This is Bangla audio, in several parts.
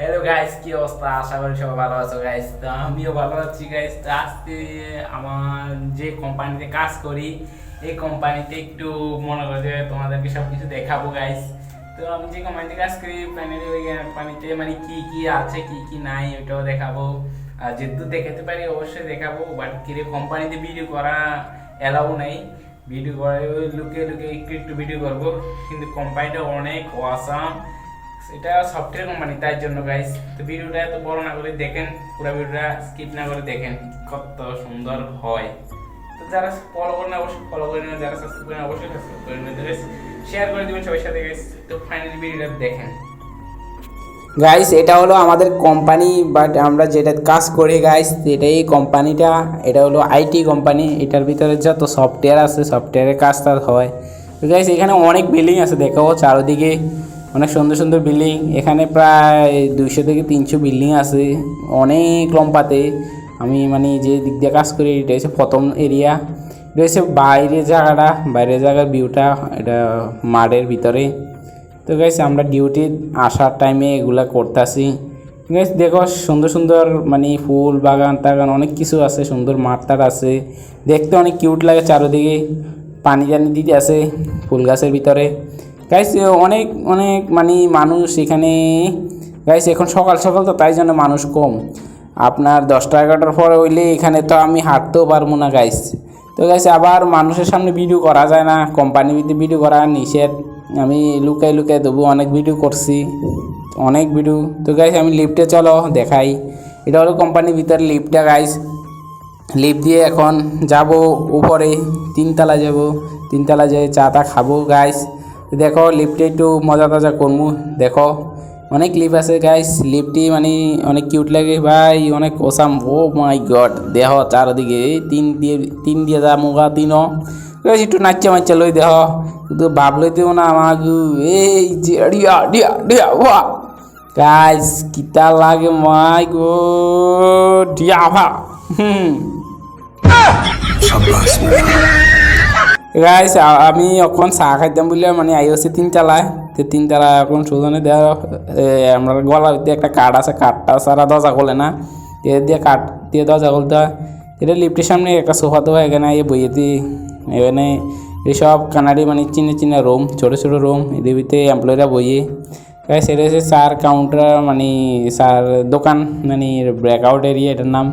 হ্যালো গাইস কি অবস্থা? আশা করি সবাই ভালো আছো গাইস তো আমিও ভালো আছি গাইস তো আজকে আমার যে কোম্পানিতে কাজ করি, এই কোম্পানিতে একটু মনে করে যে তোমাদেরকে সব কিছু দেখাবো গাইস তো আমি যে কোম্পানিতে কাজ করি কোম্পানিতে মানে কি কি আছে, কি কি নাই ওইটাও দেখাবো। আর যেহেতু দেখাতে পারি, অবশ্যই দেখাবো। বাট কিরে কোম্পানিতে ভিডিও করা এলাও নেই। ভিডিও করে ওই লুকে লুকে একটু একটু ভিডিও করব। কিন্তু কোম্পানিটা অনেক অসাম এটা সফটওয়্যার কোম্পানি তাই জন্য গাইস তো ভিডিওটা এত বড় না করে দেখেন, পুরো ভিডিওটা স্কিপ না করে দেখেন কত সুন্দর হয়। তো যারা ফলো করেন অবশ্যই ফলো করে নেবেন, যারা সাবস্ক্রাইব করেন অবশ্যই সাবস্ক্রাইব করে নেবেন। গাইস শেয়ার করে দিবেন সবার সাথে গাইস তো ফাইনালি ভিডিওটা দেখেন। গাইস এটা হলো আমাদের কোম্পানি বাট আমরা যেটা কাজ করি গাইস এটাই কোম্পানিটা এটা হলো আইটি কোম্পানি এটার ভিতরে যত সফটওয়্যার আছে সফটওয়্যারের কাজ টাজ হয়। গাইস এখানে অনেক বিল্ডিং আছে দেখো চারদিকে। অনেক সুন্দর সুন্দর বিল্ডিং এখানে প্রায় দুইশো থেকে তিনশো বিল্ডিং আছে। অনেক লম্বাতে। আমি মানে যে দিক দিয়ে কাজ করি, এটা হচ্ছে প্রথম এরিয়া এটা হচ্ছে বাইরের জায়গাটা। বাইরের জায়গার ভিউটা এটা মাঠের ভিতরে। তো গাইস আমরা ডিউটি আসার টাইমে এগুলা করতেছি। গাইস দেখো, সুন্দর সুন্দর মানে ফুল বাগান টাগান অনেক কিছু আছে। সুন্দর মাঠ টাট আছে। দেখতে অনেক কিউট লাগে চারিদিকে। পানি টানি দিতে আছে ফুল গাছের ভিতরে। গাইস অনেক অনেক মানে মানুষ এখানে গাইস এখন সকাল সকাল তো তাই জন্য মানুষ কম। আপনার দশটা এগারোটার পরে হইলে এখানে তো আমি হাঁটতেও পারব না গাইস তো গাইস আবার মানুষের সামনে ভিডিও করা যায় না। কোম্পানিতে ভিডিও করা নিষেধ। আমি লুকাই লুকাই দেবো অনেক ভিডিও করছি। অনেক ভিডিও তো গাইস আমি লিফটে চলো, দেখাই। এটা হলো কোম্পানির ভিতরে লিফটটা গাইস লিফট দিয়ে এখন যাব, উপরে তিনতলা যাব। তিনতলা যেয়ে চা টা খাব গাইস দেখো লিফটে একটু মজা টজা করব দেখো। অনেক লিপ আছে গাইস লিফটটি মানে অনেক কিউট লাগে, ভাই। অনেক ওসাম ও মাই গড দেহ চারদিকে তিন দিয়ে তিন দিয়ে যা মুগা, তিনও। গাইস একটু নাচা মাচা লই দেহ কিন্তু ভাব লইতেও না আমাকে এই যে ডিয়া ডিয়া ডিয়া ওয়া গাইস কিতা লাগে মাই গো ডিয়া ভা হুম। গাইস আমি এখন চাহ খাইতাম বলে মানে আই হচ্ছে তিনতলায় তো তিনতলা এখন সুজনে দেওয়া আমরা গলা দিয়ে একটা কাঠ আছে কাঠটা সারা দরজা খোলে না। এ দিয়ে কাঠ দিয়ে দরজা খুলতে হয়। এটা লিফটের সামনে একটা সোফা তো এখানে এই বইয়ে দিই এখানে এইসব কানাডি মানে চিনে চিনে রুম, ছোটো ছোটো রুম, এদের ভিতরে এমপ্লয়িরা বইয়ে। গাইস এটা হচ্ছে স্যার কাউন্টার মানে স্যার দোকান মানে ব্রেকআউট এরিয়া এটার নাম।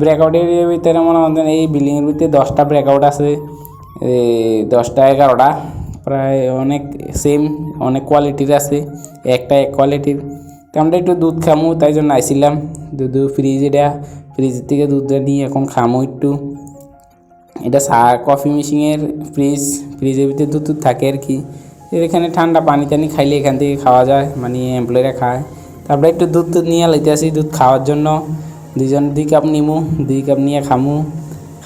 ব্রেকআউট এরিয়ার ভিতরে মনে হয় এই বিল্ডিংয়ের ভিতরে দশটা ব্রেকআউট আছে। দশটা, এগারোটা, প্রায় অনেক সেম অনেক কোয়ালিটির আছে, একটা এক কোয়ালিটির তো আমরা একটু দুধ খামু, তাই জন্য আইছিলাম। দুধ ফ্রিজ এটা ফ্রিজের থেকে দুধটা নিয়ে এখন খামু একটু। এটা চা কফি মেশিনের ফ্রিজ ফ্রিজের ভিতরে দুধ দুধ থাকে আর কি। এখানে ঠান্ডা পানি টানি খাইলে এখান থেকে খাওয়া যায় মানে এমপ্লয়িরা খায়। তারপরে একটু দুধ দুধ নিয়ে লাইতে আসি দুধ খাওয়ার জন্য। দুজন দুই কাপ নিমু, দুই কাপ নিয়ে খামু।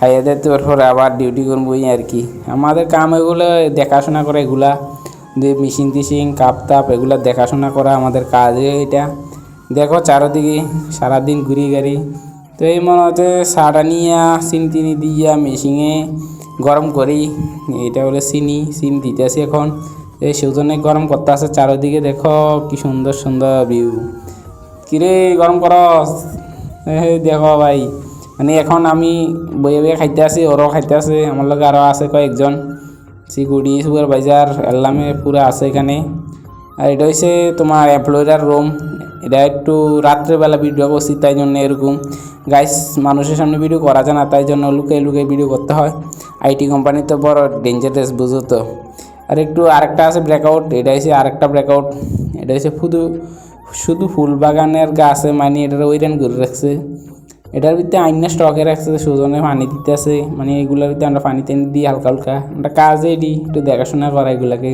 খাইয়ে দিয়ে তারপর আবার ডিউটি করব আর কি। আমাদের কাম এগুলো দেখাশোনা করা এগুলা। যে মিশিং টিশিং কাপ তাপ, এগুলো দেখাশোনা করা আমাদের কাজ এটা। দেখো চারোদিকে সারাদিন ঘুরি গাড়ি তো এই মনে হচ্ছে সাটা নিয়ে চিনি দিয়া মেশিনে গরম করি। এটা হলো চিনি চিনি দিতেছি এখন। এই সেজন্য গরম করতে আছে চারিদিকে, দেখো কি সুন্দর সুন্দর ভিউ কিরে গরম করস? দেখো ভাই। মানে এখন আমি বইয়ে বইয়ে খাইতে আছি, ওরও খাইতে আছে আমার লগে আরও আছে কয়েকজন সিকিউরিটি সুপারভাইজার এলামে পুরো আছে এখানে। আর এটা হচ্ছে তোমার এমপ্লয়ার রুম এটা একটু রাত্রেবেলা ভিডিও করছি, তাই জন্য এরকম। গাইস মানুষের সামনে ভিডিও করা যায় না, তাই জন্য লুকিয়ে লুকিয়ে ভিডিও করতে হয়। আইটি কোম্পানি তো বড় ডেঞ্জারাস বুঝো তো। আর একটু আরেকটা আছে ব্রেকআউট এটা হচ্ছে আরেকটা ব্রেকআউট এটা হচ্ছে শুধু শুধু ফুল বাগানের গাছে মানে এটার ওইরান ঘুরে রাখছে। এটার ভিতরে আইনা স্টকে রাখছে সুজনে পানি দিতে আছে মানে এগুলোর ভিতরে আমরা পানি টানি দিই হালকা হালকা। আমরা কাজে দিই একটু দেখাশোনা করা এগুলাকে।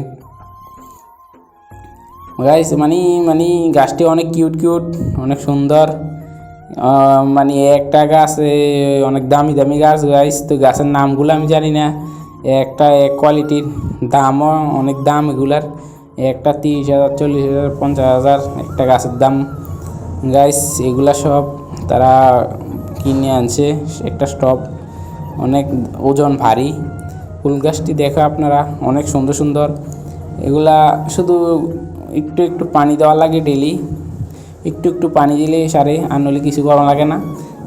গাইস মানে মানে গাছটি অনেক কিউট কিউট অনেক সুন্দর। মানে একটা গাছ অনেক দামি দামি গাছ গাইস তো গাছের নামগুলো আমি জানি না। একটা এক কোয়ালিটির দামও অনেক দাম এগুলার। একটা তিরিশ হাজার, চল্লিশ হাজার, পঞ্চাশ হাজার একটা গাছের দাম। গাইস এগুলা সব তারা কিনে আনছে, একটা স্টপ। অনেক ওজন ভারী। ফুল গাছটি দেখো আপনারা, অনেক সুন্দর সুন্দর। এগুলা শুধু একটু একটু পানি দেওয়া লাগে ডেলি একটু একটু পানি দিলে সারে, আর নইলে কিছু করা লাগে না।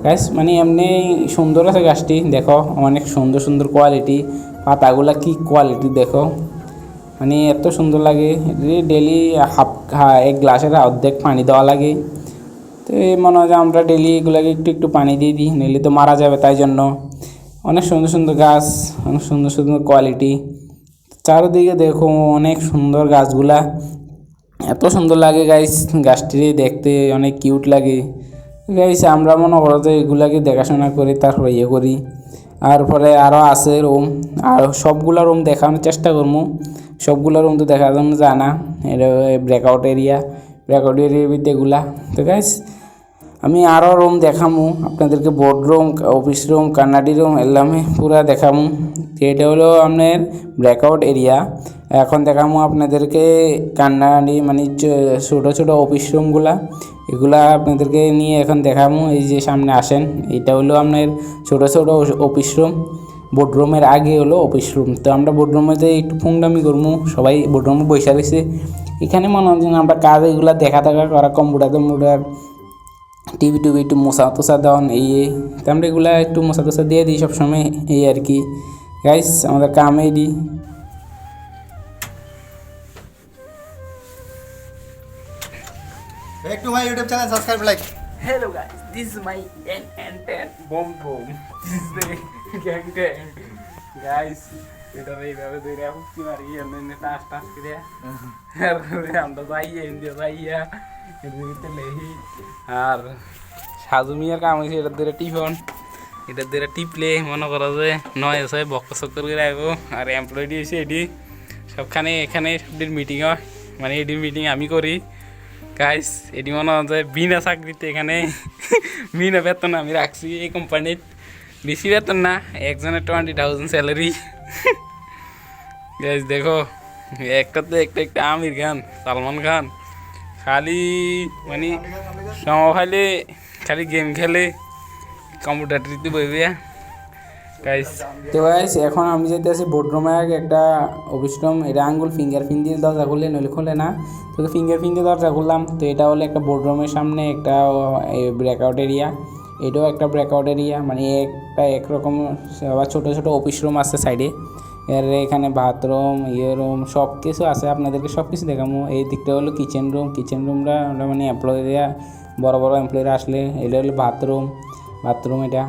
গাছ মানে এমনি সুন্দর আছে গাছটি, দেখো, অনেক সুন্দর সুন্দর কোয়ালিটি পাতাগুলা কি কোয়ালিটি দেখো। মানে এত সুন্দর লাগে ডেলি হাফ এক গ্লাসের অর্ধেক পানি দেওয়া লাগে। তো এই মনে হয় যে আমরা ডেলি এগুলোকে একটু একটু পানি দিয়ে দিই, নইলে তো মারা যাবে তাই জন্য। অনেক সুন্দর সুন্দর গাছ, অনেক সুন্দর সুন্দর কোয়ালিটি চারিদিকে দেখো অনেক সুন্দর গাছগুলা। এত সুন্দর লাগে গাইস গাছটি দেখতে অনেক কিউট লাগে। গাইস আমরা মনে করো যে এগুলাকে দেখাশোনা করি, তারপর ইয়ে করি। আর পরে আরও আছে রুম আর সবগুলা রুম দেখানোর চেষ্টা করব। সবগুলা রুম তো দেখা যাবে যায় না এটা ব্রেকআউট এরিয়া ভিতরে এগুলা তো গাইস আমি আরও রুম দেখামু, আপনাদেরকে বোর্ড রুম অফিস রুম কান্নাডি রুম এলামে পুরা দেখামু। এটা হলো আপনার ব্রেকআউট এরিয়া এখন দেখামু আপনাদেরকে কান্নাডি মানে ছোটো ছোটো অফিস রুমগুলা এগুলা আপনাদেরকে নিয়ে এখন দেখামু, এই যে সামনে আসেন। এটা হলো আপনার ছোটো ছোটো অফিস রুম বোর্ডরুমের আগে হলো অফিস রুম তো আমরা বোর্ডরুমেতে একটু ফুংডামি করব সবাই বোর্ডরুমে বসে রয়েছে এখানে মনে যেন আমরা কাজ এগুলা দেখা দেখা করা কম্পিউটার কম্পিউটার টিভি টুবি একটু মশা তোষা দেওয়ান এই তো আমরা এগুলা একটু মশা তোষা দিয়ে দিই সবসময় এই আর কি গাইস আমাদের কামে দিই Back to my YouTube channel, subscribe, like. Hello guys, this is my N and Ten bomb bomb. This is the gang gang. Guys, এটা এইভাবে ধরে হুক্কি মারি এমনি টাস টাস করে আমরা যাইয়া ইন্ডিয়া যাইয়া ভিতরে লেহি আর সাজু মিয়ার কাম হয়েছে এটার ধরে টিফন এটার ধরে টিপলে মনে করো যে নয় আছে বক্ক চক্কর করে রাখব আর এমপ্লয় দিয়েছে এটি সবখানে এখানে সবটির মিটিং হয় মানে এটির মিটিং আমি করি গাইস এটি মনে হয় বিনা চাকরিতে এখানে বিনা বেতন আমি রাখছি এই কোম্পানির বেশি বেতন না, একজনের টোয়েন্টি থাউজেন্ড স্যালারি গাইস দেখো, একটা তো একটা একটা আমির খান, সালমান খান, খালি মানে সময় খালি গেম খেলে কম্পিউটারটিতে বইবে গাইস তো গাইস এখন আমি যেতে আছি বোর্ডরুমে আগে একটা অফিস রুম এটা আঙ্গুল ফিঙ্গার প্রিন্ট দিয়ে দরজা খুললে, নইলে খোলে না। তো ফিঙ্গার প্রিন্ট দিয়ে দরজা খুললাম, তো এটা হলো একটা বোর্ডরুমের সামনে একটা ব্রেকআউট এরিয়া এটাও একটা ব্রেকআউট এরিয়া মানে একটা একরকম, আবার ছোটো ছোটো অফিস রুম আছে সাইডে এর এখানে বাথরুম ইয়ে রুম সব কিছু আছে, আপনাদেরকে সব কিছু দেখাবো। এই দিকটা হলো কিচেন রুম কিচেন রুমটা আমরা মানে এমপ্লয়িরা বড় বড় এমপ্লয়িরা আসলে, এটা হলো বাথরুম বাথরুম এটা।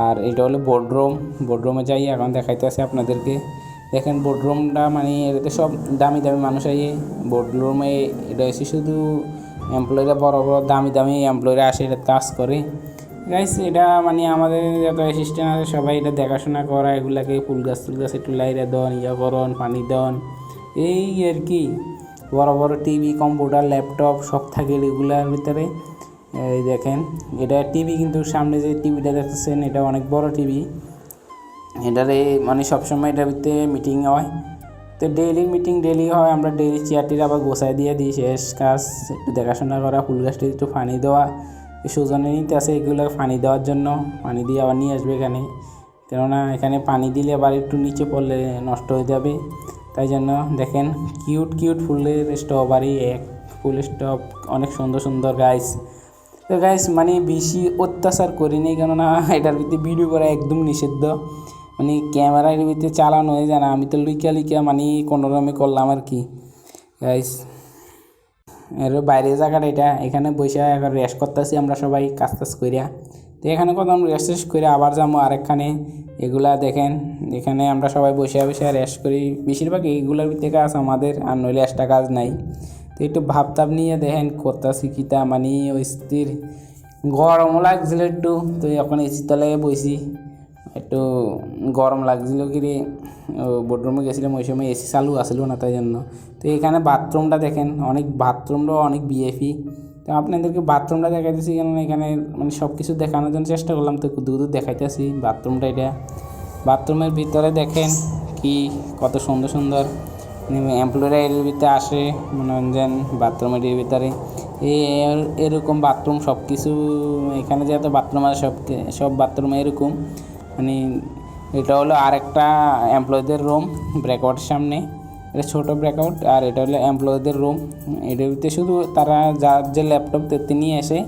আর এটা হলো বোর্ডরুম বোর্ডরুমে যাই, এখন দেখাইতেছে আপনাদেরকে। দেখেন বোর্ডরুমটা মানে এটাতে সব দামি দামি মানুষ আইয়ে বোর্ডরুমে এটা শুধু এমপ্লয়িরা বড় বড় দামি দামি এমপ্লয়িরা আসে এটা কাজ করে। গাইস এটা মানে আমাদের যত অ্যাসিস্ট্যান্ট আছে, সবাই এটা দেখাশোনা করা, এগুলাকে ফুল গাছ টুল গাছ একটু লাইরে দেন, ইয়া করন, পানি দন। এই আর কি, বড় বড় টিভি কম্পিউটার ল্যাপটপ সব থাকে এগুলার ভিতরে। এই দেখেন, এটা টিভি কিন্তু সামনে যে টিভিটা দেখতেছেন, এটা অনেক বড় টিভি এটারে মানে সবসময় এটার ভিতরে মিটিং হয়। তো ডেইলি মিটিং ডেইলি হয়, আমরা ডেইলি চেয়ারটির আবার গোছায় দিয়ে দিই, শেষ কাজ, একটু দেখাশোনা করা, ফুল গাছটি একটু পানি দেওয়া। সুজনে নিতে আছে এগুলো পানি দেওয়ার জন্য। পানি দিয়ে আবার নিয়ে আসবে এখানে। কেননা এখানে পানি দিলে আবার একটু নিচে পড়লে নষ্ট হয়ে যাবে। তাই জন্য দেখেন, কিউট কিউট ফুলের স্ট্রবেরি এক ফুলের স্টপ অনেক সুন্দর সুন্দর গাইস তো গাইস মানে বেশি অত্যাচার করিনি কেননা এটার ভিতরে ভিডিও করা একদম নিষিদ্ধ। মানে ক্যামেরার ভিতরে চালানো হয়ে যায় না। আমি তো লুইকা লুইকা মানে কোনো রকমে করলাম আর কি। গাইস এর বাইরে জায়গাটা এটা। এখানে বসে এখন রেস্ট করতেছি আমরা সবাই, কাজ টাজ করিয়া তো এখানে কত রেস্ট টেস্ট করে আবার যাব আরেকখানে। এগুলা দেখেন, এখানে আমরা সবাই বসে বসে রেস্ট করি। বেশিরভাগ এইগুলোর ভিতরে কাজ আমাদের, আর নইলে একটা কাজ নাই। তো একটু ভাবতাব নিয়ে দেখেন করতেছি কিতা মানে ওই স্থির গরমও লাগছিল একটু। তো এখন এসি তলায় বসি একটু গরম লাগছিল কি রে? বেডরুমে গেছিলাম, ওই সময় এসি চালু আসলো না তাই জন্য। তো এখানে বাথরুমটা দেখেন, অনেক বাথরুমটাও অনেক বিএফি তো আপনাদেরকে বাথরুমটা দেখাইতেছি কেন এখানে মানে সব কিছু দেখানোর জন্য চেষ্টা করলাম। তো দূর দূর দেখাইতেছি বাথরুমটা এটা। বাথরুমের ভিতরে দেখেন কি, কত সুন্দর সুন্দর এমপ্লয়িরা এর ভিতরে আসে, মনোরঞ্জন বাথরুমের ভিতরে। এরকম বাথরুম সব কিছু এখানে যেহেতু বাথরুম আছে সব সব বাথরুমে এরকম। মানে এটা হলো আরেকটা এমপ্লয়ীদের রুম ব্রেকআউটের সামনে। এটা ছোটো ব্রেকআউট আর এটা হলো এমপ্লয়ীদের রুম এটার ভিতরে শুধু তারা যার যে ল্যাপটপ তিনি এসে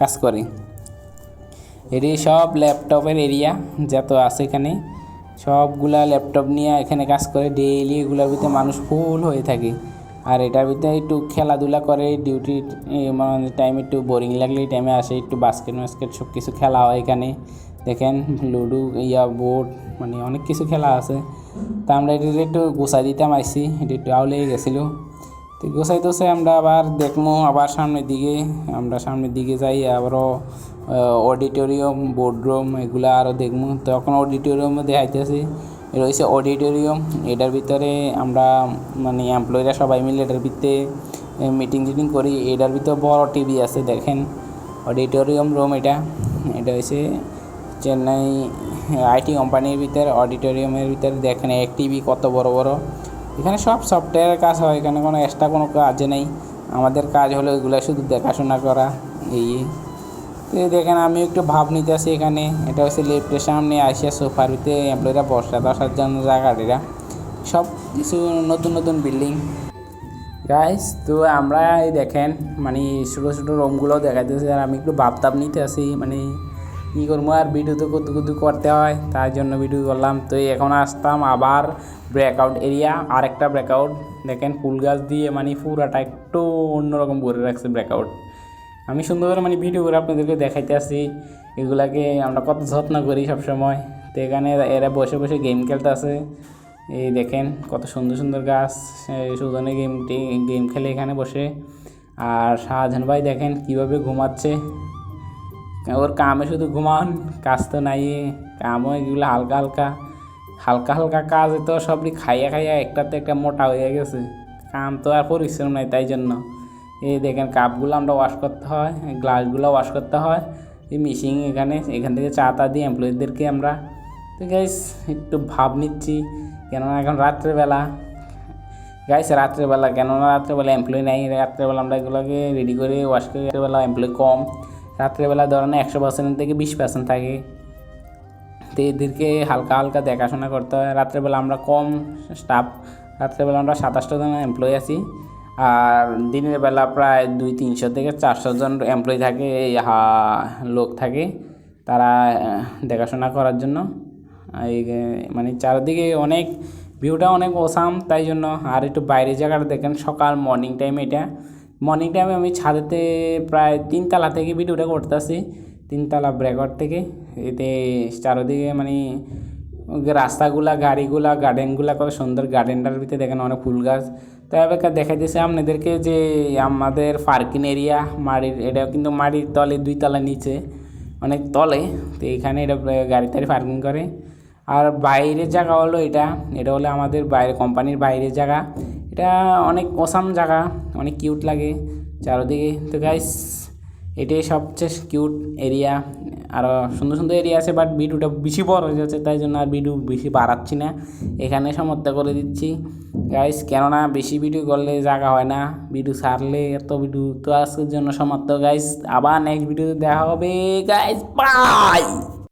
কাজ করে। এটি সব ল্যাপটপের এরিয়া যত আছে এখানে। সবগুলা ল্যাপটপ নিয়ে এখানে কাজ করে। ডেইলি এগুলোর ভিতরে মানুষ ফুল হয়ে থাকে। আর এটার ভিতরে একটু খেলাধুলা করে। ডিউটি মানে টাইমে একটু বোরিং লাগলে টাইমে আসে। একটু বাস্কেট মাস্কেট সব কিছু খেলা হয় এখানে। দেখেন, লুডো, ইয়া বোর্ড মানে অনেক কিছু খেলা আছে। তা আমরা এটা একটু গোছাই দিতাম আইসি, এটা একটু আউলে গেছিল। তো গোছাই টোসাই আমরা আবার দেখব আবার সামনের দিকে, আমরা সামনের দিকে যাই, আবারও অডিটোরিয়াম, বোর্ডরুম, এগুলো আরও দেখব তখন অডিটোরিয়ামও দেখাইতেছি, রয়েছে অডিটোরিয়াম। এটার ভিতরে আমরা মানে এমপ্লয়িরা সবাই মিলে এটার ভিতরে মিটিং টিটিং করি। এটার ভিতরে বড় টিভি আছে, দেখেন। অডিটোরিয়াম রুম এটা। এটা হচ্ছে চেন্নাই আইটি কোম্পানির ভিতরে, অডিটোরিয়ামের ভিতরে, দেখেন টিভি কত বড় বড়। এখানে সব সফটওয়্যারের কাজ হয়, এখানে কোনো এক্সট্রা কোনো কাজ নেই। আমাদের কাজ হলো এগুলো শুধু দেখাশোনা করা, এই। তো দেখেন, আমি একটু ভাব নিতে আসি এখানে, এটা হচ্ছে লেফটের সামনে আসিয়া সোফার ভিতরে এমপ্লয়িরা বসা বসার জন্য জায়গাটিরা সব কিছু নতুন নতুন বিল্ডিং গাইস তো আমরা এই দেখেন মানে ছোটো ছোটো রুমগুলো দেখাইতেছে, আর আমি একটু ভাবতাম নিতে আসি মানে কী করব আর ভিডিও তো কত কত করতে হয়, তার জন্য ভিডিও করলাম। তো এখন আসতাম আবার ব্রেকআউট এরিয়া আরেকটা ব্রেকআউট দেখেন ফুল গাছ দিয়ে মানে পুরাটা একটু অন্যরকম করে রাখছে ব্রেকআউট আমি সুন্দর করে মানে ভিডিও করে আপনাদেরকে দেখাইতে আসি, এগুলাকে আমরা কত যত্ন করি সবসময়। তো এখানে এরা বসে বসে গেম খেলতে আছে এই দেখেন কত সুন্দর সুন্দর গাছ সুজনে গেমটি গেম খেলে এখানে বসে। আর শাহজাহান ভাই দেখেন কীভাবে ঘুমাচ্ছে। ওর কামে শুধু ঘুমান কাজ তো নাই কামও এগুলো হালকা হালকা। হালকা হালকা কাজ তো সবই খাইয়া খাইয়া একটাতে একটা মোটা হয়ে গেছে। কাম তো আর পরিশ্রম নাই তাই জন্য। এই দেখেন কাপগুলো আমরা ওয়াশ করতে হয় গ্লাসগুলো ওয়াশ করতে হয়। এই মিশিং এখানে, এখান থেকে চা তা দিই এমপ্লয়িদেরকে আমরা তো গাইস একটু ভাব নিচ্ছি। কেননা এখন রাত্রেবেলা। গাইস রাত্রেবেলা, কেননা রাত্রেবেলা এমপ্লয়ি নাই, রাত্রেবেলা আমরা এগুলোকে রেডি করে ওয়াশ করে, রাত্রেবেলা এমপ্লয়ি কম। রাত্রেবেলা ধরেন একশো পার্সেন্ট থেকে বিশ পার্সেন্ট থাকে। তো এদেরকে হালকা হালকা দেখাশোনা করতে হয়। রাত্রেবেলা আমরা কম স্টাফ রাত্রেবেলা আমরা সাতাশটা জন এমপ্লয়ি আছি। আর দিনের বেলা প্রায় দুই তিনশো থেকে চারশো জন এমপ্লয়ি থাকে লোক থাকে তারা দেখাশোনা করার জন্য। এই মানে চারিদিকে অনেক ভিউটা অনেক ওসাম তাই জন্য। আর একটু বাইরের জায়গাটা দেখেন, সকাল মর্নিং টাইম এটা। মর্নিং টাইমে আমি ছাদেতে প্রায় তিনতলা থেকে ভিডিওটা করতেছি, তিনতলা ব্রেকআউট থেকে। এতে চারোদিকে মানে রাস্তাগুলা, গাড়িগুলা গার্ডেনগুলা কত সুন্দর। গার্ডেনটার ভিতরে দেখেন অনেক ফুল গাছ। তো এবার দেখাইতেছে আপনাদেরকে যে আমাদের পার্কিং এরিয়া মাটির এটা কিন্তু মাটির তলে দুই তলা নিচে, অনেক তলে। তো এখানে এটা গাড়ি টাড়ি পার্কিং করে। আর বাইরের জায়গা হলো এটা। এটা হলো আমাদের বাইরে কোম্পানির বাইরের জায়গা। এটা অনেক অসাম জায়গা, অনেক কিউট লাগে। চারদিকে তো গাইস এটাই সবচেয়ে কিউট এরিয়া আরও সুন্দর সুন্দর এরিয়া আছে বাট ভিডিওটা বেশি বড় হয়ে যাচ্ছে, তাই জন্য আর ভিডিও বেশি বাড়াচ্ছি না। এখানে সমাপ্ত করে দিচ্ছি। গাইস কেননা বেশি ভিডিও করলে জায়গা হয় না। ভিডিও ছাড়লে এত ভিডিও তো আজকের জন্য সমাপ্ত। গাইস আবার নেক্সট ভিডিওতে দেখা হবে। Guys bye